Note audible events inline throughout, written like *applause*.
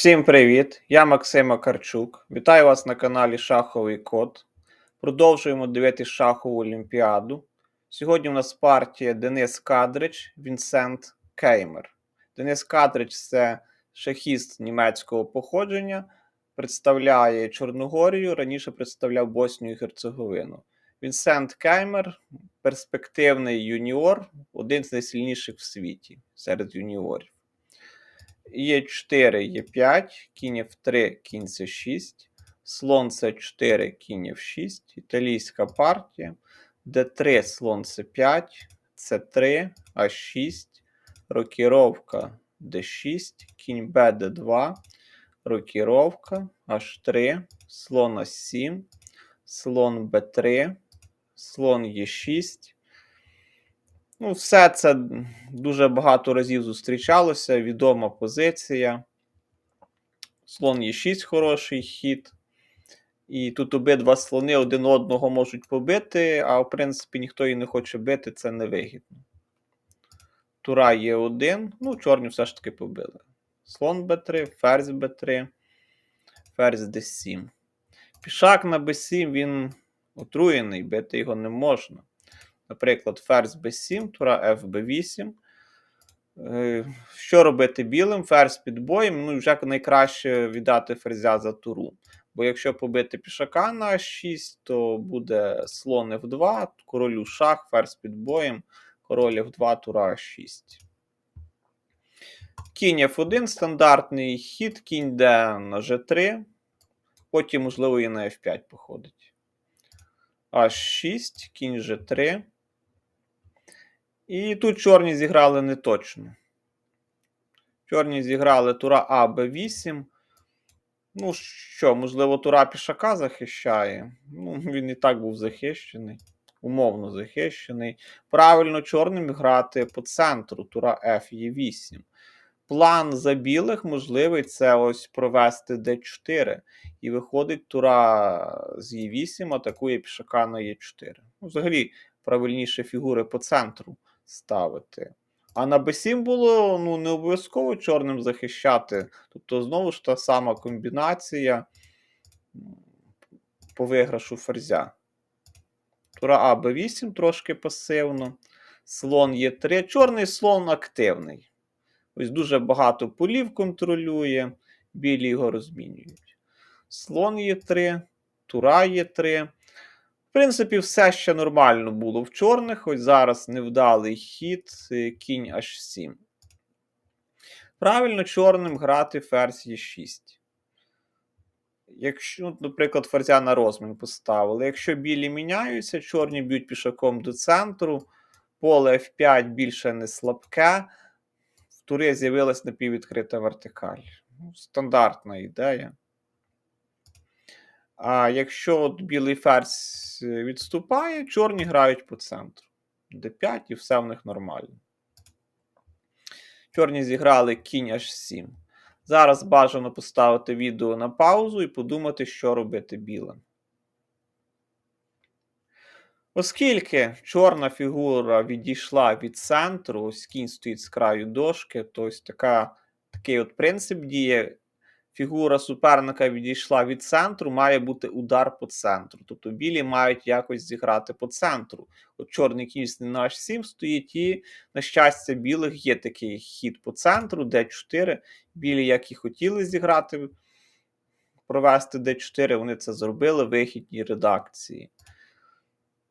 Всім привіт! Я Максим Макарчук. Вітаю вас на каналі Шаховий Код. Продовжуємо дивитися шахову олімпіаду. Сьогодні у нас партія Денис Кадрич, Вінсент Кеймер. Денис Кадрич це шахіст німецького походження, представляє Чорногорію, раніше представляв Боснію і Герцеговину. Вінсент Кеймер перспективний юніор, один з найсильніших в світі серед юніорів. Є 4, є 5, кінь F3, кінь С6, слон С4, кінь F6, італійська партія, Д3, слон С5, С3, А6, рокіровка Д6, кінь Б, Д2, рокіровка, H3, слон А7, слон Б3, слон Е6. Ну, все це дуже багато разів зустрічалося. Відома позиція. Слон Е6 хороший хід. І тут обидва слони один одного можуть побити, а в принципі ніхто і не хоче бити, це невигідно. Тура є 1 Ну, чорні все ж таки побили. Слон Б3, ферзь Б3, ферзь Д7. Пішак на Б7 він отруєний, бити його не можна. Наприклад, ферзь b7, тура FB8. Е, що робити білим? Ферзь під боєм. Ну, вже найкраще віддати ферзя за туру. Бо якщо побити пішака на 6, то буде слон F2, королю шах, ферзь під боєм, король F2, тура 6. Кінь F1, стандартний хід, кінь йде на G3. Потім, можливо, і на F5 походить. H6, кінь G3. І тут чорні зіграли не точно. Чорні зіграли тура А, Б8. Ну що, можливо, тура пішака захищає. Ну, *laughs* Він і так був захищений, умовно захищений. Правильно чорним грати по центру. Тура F є 8. План за білих можливий це ось провести d4. І виходить, тура з Е8 атакує пішака на Е4. Ну, Взагалі, правильніше фігури по центру ставити. А на b7 було ну, не обов'язково чорним захищати. Тобто, знову ж та сама комбінація по виграшу ферзя. Тура А Б8 трошки пасивно. Слон Е3. Чорний слон активний. Ось дуже багато полів контролює, білі його розмінюють. Слон Е3, Тура Е3. В принципі, все ще нормально було в чорних, ось зараз невдалий хід, кінь H7. Правильно, чорним грати ферзь Е6. Якщо, наприклад, ферзя на розмін поставили. Якщо білі міняються, чорні б'ють пішаком до центру, поле F5 більше не слабке, в турі з'явилась напіввідкрита вертикаль. Ну, Стандартна ідея. А якщо от білий ферзь відступає, чорні грають по центру. d5 і все в них нормально. Чорні зіграли кінь h7. Зараз бажано поставити відео на паузу і подумати, що робити білим. Оскільки чорна фігура відійшла від центру, ось кінь стоїть з краю дошки, то ось така, такий от принцип діє фігура суперника відійшла від центру, має бути удар по центру. Тобто білі мають якось зіграти по центру. От чорний кінь на H7 стоїть, і, на щастя, білих є такий хід по центру, D4. Білі, як і хотіли зіграти, провести D4, вони це зробили в вихідній редакції.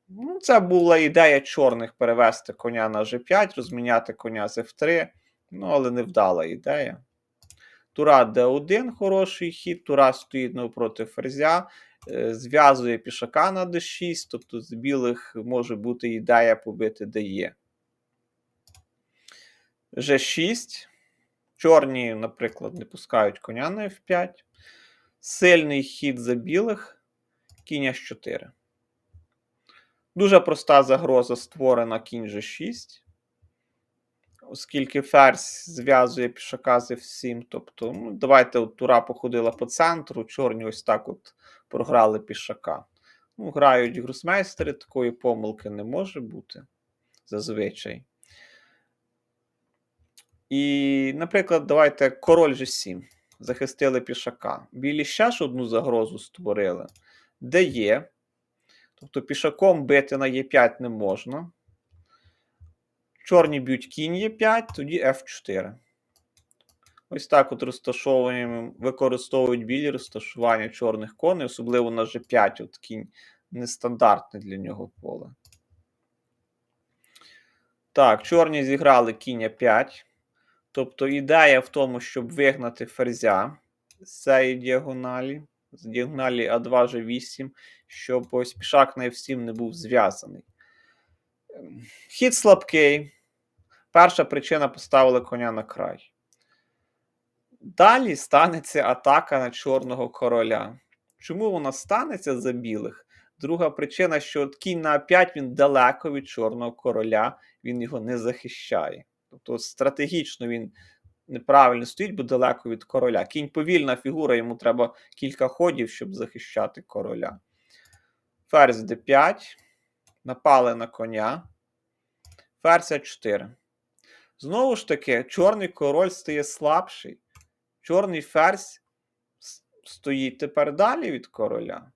Ну, Це була ідея чорних перевести коня на G5, розміняти коня з F3, ну, але невдала ідея. Тура d1 хороший хід, Тура стоїть навпроти ферзя, е, зв'язує пішака на d6, тобто з білих може бути ідея побити де G6. Чорні, наприклад, не пускають коня на F5. Сильний хід за білих, кінь H4. Дуже проста загроза створена кінь G6 оскільки ферзь зв'язує пішака з F7. Тобто, ну, давайте от тура походила по центру, чорні ось так от програли пішака. Ну, Грають гросмейстери, такої помилки не може бути зазвичай. І, наприклад, давайте король G7. захистили пішака. Білі ще ж одну загрозу створили. Де є. Тобто пішаком бити на Е5 не можна. Чорні б'ють кінь Е5, тоді F4. Ось так от розташовуємо, використовують білі розташування чорних коней, особливо на G5. От кінь нестандартне для нього поле. Так, чорні зіграли кінь 5. Тобто ідея в тому, щоб вигнати ферзя з цієї діагоналі, з діагоналі А2 G8, щоб ось пішак на F7 не був зв'язаний. Хід слабкий. Перша причина поставили коня на край. Далі станеться атака на чорного короля. Чому вона станеться за білих? Друга причина, що от кінь на А5 він далеко від чорного короля, він його не захищає. Тобто стратегічно він неправильно стоїть, бо далеко від короля. Кінь повільна фігура, йому треба кілька ходів, щоб захищати короля. Ферзь d5. Напали на коня. Ферзь А4. Знову ж таки, чорний король стає слабший. Чорний ферзь стоїть тепер далі від короля.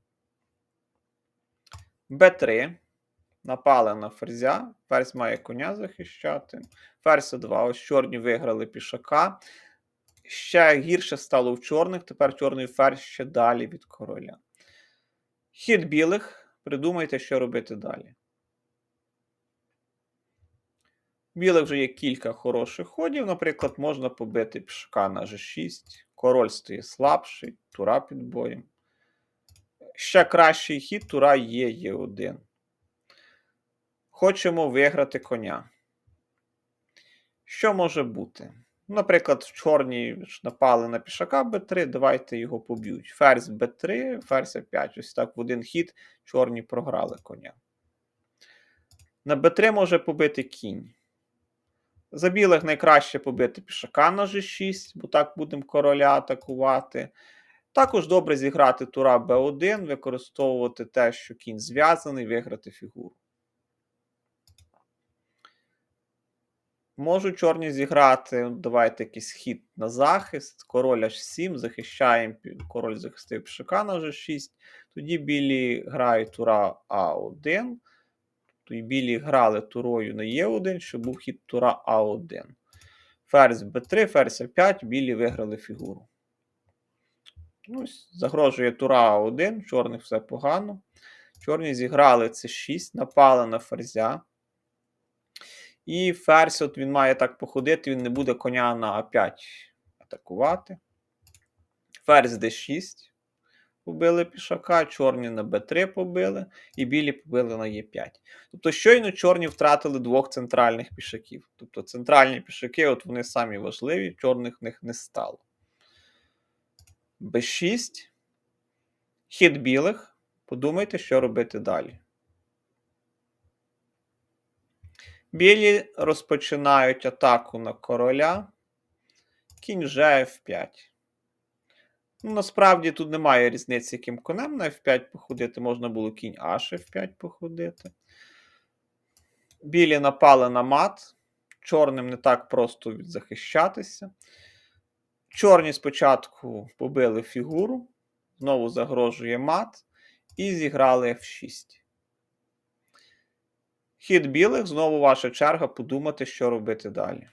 Б3. Напали на ферзя. Ферзь має коня захищати. Ферзь 2. Ось чорні виграли пішака. Ще гірше стало в чорних. Тепер чорний ферзь ще далі від короля. Хід білих. Придумайте, що робити далі. Білих вже є кілька хороших ходів. Наприклад, можна побити пішака на G6. Король стає слабший, тура під боєм. Ще кращий хід тура є Е1. Хочемо виграти коня. Що може бути? Наприклад, в чорні напали на пішака Б3, давайте його поб'ють. Ферзь Б3, ферзь А5. Ось так в один хід чорні програли коня. На Б3 може побити кінь. За білих найкраще побити пішака на G6, бо так будемо короля атакувати. Також добре зіграти тура Б1, використовувати те, що кінь зв'язаний, виграти фігуру. Можуть чорні зіграти, давайте якийсь хід на захист. Король H7, захищаємо, король захистив пішака на G6. Тоді білі грають тура А1. То і білі грали турою на Е1, щоб був хід тура А1. Ферзь Б3, ферзь А5, білі виграли фігуру. Ну, Загрожує тура А1, чорних все погано. Чорні зіграли С6, напали на ферзя. І ферзь, от він має так походити, він не буде коня на А5 атакувати. Ферзь d6. Побили пішака, чорні на Б3 побили, і білі побили на Е5. Тобто, щойно чорні втратили двох центральних пішаків. Тобто центральні пішаки, от вони самі важливі, чорних в них не стало. Б6. Хід білих. Подумайте, що робити далі. Білі розпочинають атаку на короля. Кінь Ж F5. Ну, Насправді тут немає різниці, яким конем на F5 походити. Можна було кінь H F5 походити. Білі напали на мат. Чорним не так просто захищатися. Чорні спочатку побили фігуру. Знову загрожує мат. І зіграли F6. Хід білих, знову ваша черга подумати, що робити далі.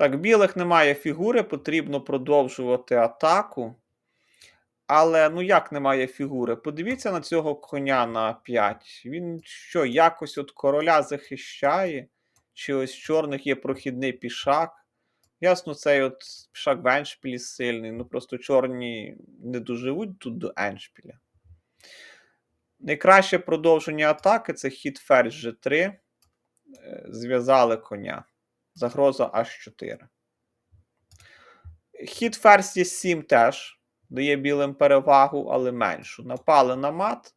Так, білих немає фігури, потрібно продовжувати атаку. Але ну як немає фігури? Подивіться на цього коня на 5. Він що, якось от короля захищає? Чи ось чорних є прохідний пішак? Ясно, цей от пішак в Еншпілі сильний. Ну просто чорні не доживуть тут до Еншпіля. Найкраще продовження атаки це хід ферзь G3. Зв'язали коня. Загроза H4. Хід ферзь є 7 теж дає білим перевагу, але меншу. Напали на мат.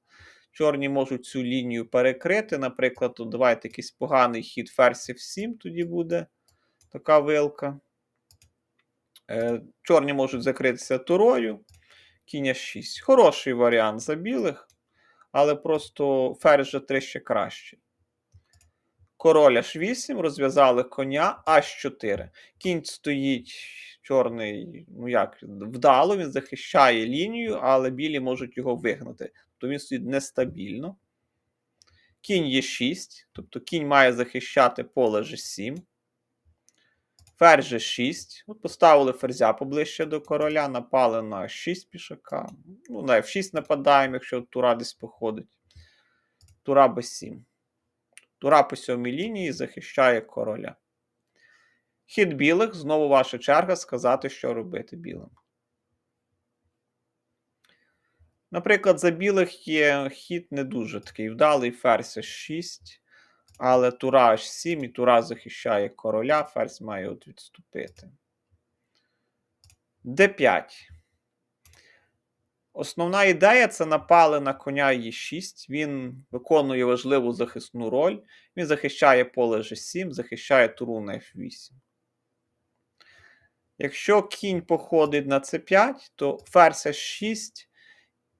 Чорні можуть цю лінію перекрити. Наприклад, тут давайте якийсь поганий хід ферзь F7, тоді буде така вилка. Чорні можуть закритися турою. Кінь 6. Хороший варіант за білих, але просто ферзь G3 ще кращий. Король H8, розв'язали коня H4. Кінь стоїть чорний, ну як, вдало, він захищає лінію, але білі можуть його вигнати. Тобто він стоїть нестабільно. Кінь є 6, тобто кінь має захищати поле G7. Ферзь G6. От поставили ферзя поближче до короля, напали на 6 пішака. Ну, на F6 нападаємо, якщо тура десь походить. Тура B7. Тура по сьомій лінії захищає короля. Хід білих, знову ваша черга сказати, що робити білим. Наприклад, за білих є хід не дуже такий вдалий, ферзь 6, але тура аж 7 і тура захищає короля, ферзь має от відступити. Д5. Основна ідея це напали на коня Е6. Він виконує важливу захисну роль. Він захищає поле G7, захищає туру на F8. Якщо кінь походить на c5, то ферзь H6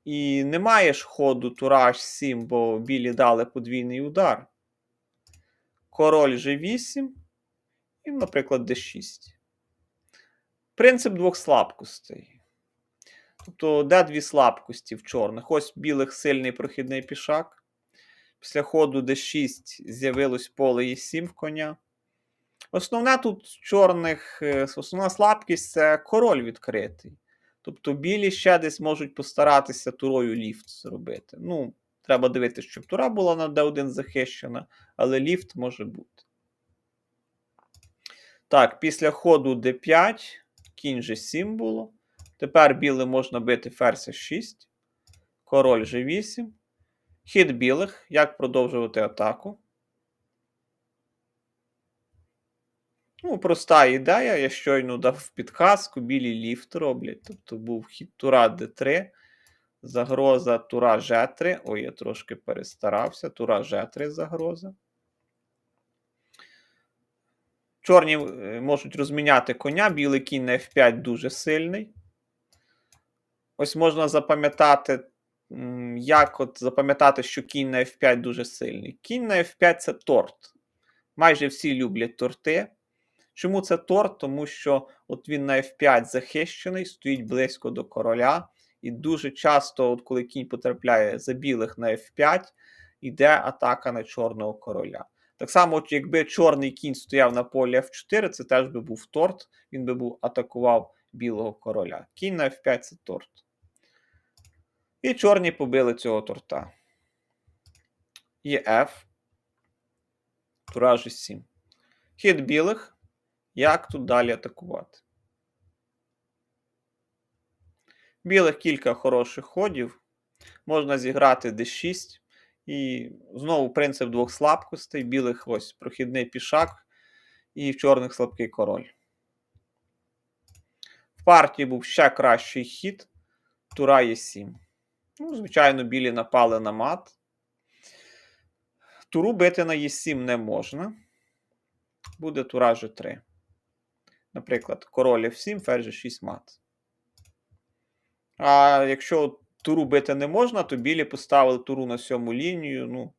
і немає ж ходу тура H7, бо білі дали подвійний удар. Король G8 і, наприклад, D6. Принцип двох слабкостей. Тобто, де дві слабкості в чорних? Ось білих сильний прохідний пішак. Після ходу D6 з'явилось поле E7 в коня. Основне тут чорних, е, основна слабкість це король відкритий. Тобто білі ще десь можуть постаратися турою ліфт зробити. Ну, треба дивитися, щоб тура була на D1 захищена, але ліфт може бути. Так, після ходу D5, кінь G7 було. Тепер білим можна бити ферзь 6, король G8. Хід білих. Як продовжувати атаку? Ну, проста ідея. Я щойно дав підказку, білі ліфт роблять. Тобто був хід тура d3, загроза тура g3. Ой, я трошки перестарався. Тура g3 загроза. Чорні е, можуть розміняти коня, білий кінь на F5 дуже сильний. Ось можна запам'ятати, як от запам'ятати, що кінь на F5 дуже сильний. Кінь на F5 це торт. Майже всі люблять торти. Чому це торт? Тому що от він на F5 захищений, стоїть близько до короля. І дуже часто, от коли кінь потрапляє за білих на F5, йде атака на чорного короля. Так само, якби чорний кінь стояв на полі F4, це теж би був торт, він би був атакував білого короля. Кінь на F5 це торт. І чорні побили цього торта. Є F. Тура G7. Хід білих. Як тут далі атакувати? Білих кілька хороших ходів. Можна зіграти d6. І знову принцип двох слабкостей. Білих ось прохідний пішак і в чорних слабкий король. Партії був ще кращий хід. Тура є 7. Ну, Звичайно, білі напали на мат. Туру бити на Е7 не можна. Буде тура G3. Наприклад, король F7, ферзь 6 мат. А якщо туру бити не можна, то білі поставили туру на сьому лінію. Ну,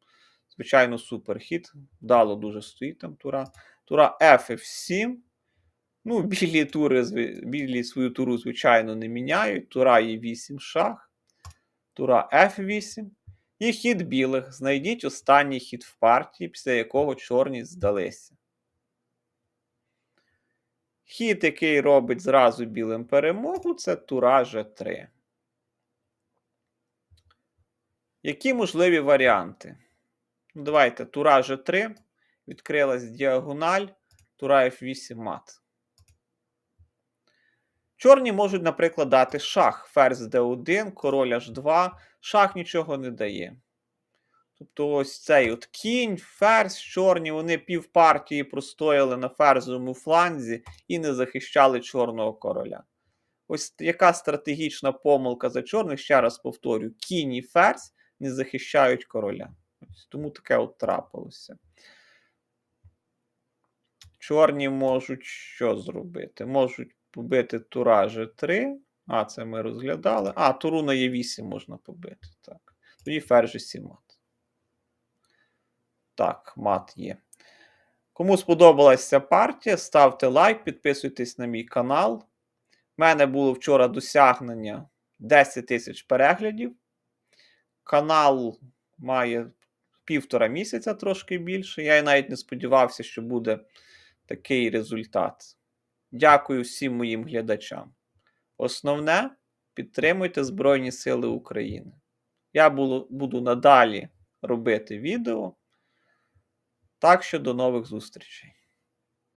звичайно, суперхід. Вдало дуже стоїть там тура. Тура F7. Ну, білі тури, білі свою туру, звичайно, не міняють. Тура є 8 шах. Тура F8. І хід білих. Знайдіть останній хід в партії, після якого чорні здалися. Хід, який робить зразу білим перемогу, це тура G3. Які можливі варіанти? Ну, Давайте тура G3. Відкрилась діагональ, тура F8 мат. Чорні можуть, наприклад, дати шах. Ферзь D1, король H2. Шах нічого не дає. Тобто, ось цей от кінь, ферзь, чорні, вони півпартії простояли на ферзовому фланзі і не захищали чорного короля. Ось яка стратегічна помилка за чорних, ще раз повторю: кінь і ферзь не захищають короля. Ось, Тому таке от трапилося. Чорні можуть що зробити? Можуть побити тура G3. А, це ми розглядали. А, туру на Е8 можна побити. Так. Тоді ферзь 7 мат. Так, мат є. Кому сподобалася ця партія, ставте лайк, підписуйтесь на мій канал. У мене було вчора досягнення 10 тисяч переглядів. Канал має півтора місяця трошки більше. Я й навіть не сподівався, що буде такий результат. Дякую всім моїм глядачам. Основне підтримуйте Збройні Сили України. Я буду, надалі робити відео. Так що до нових зустрічей.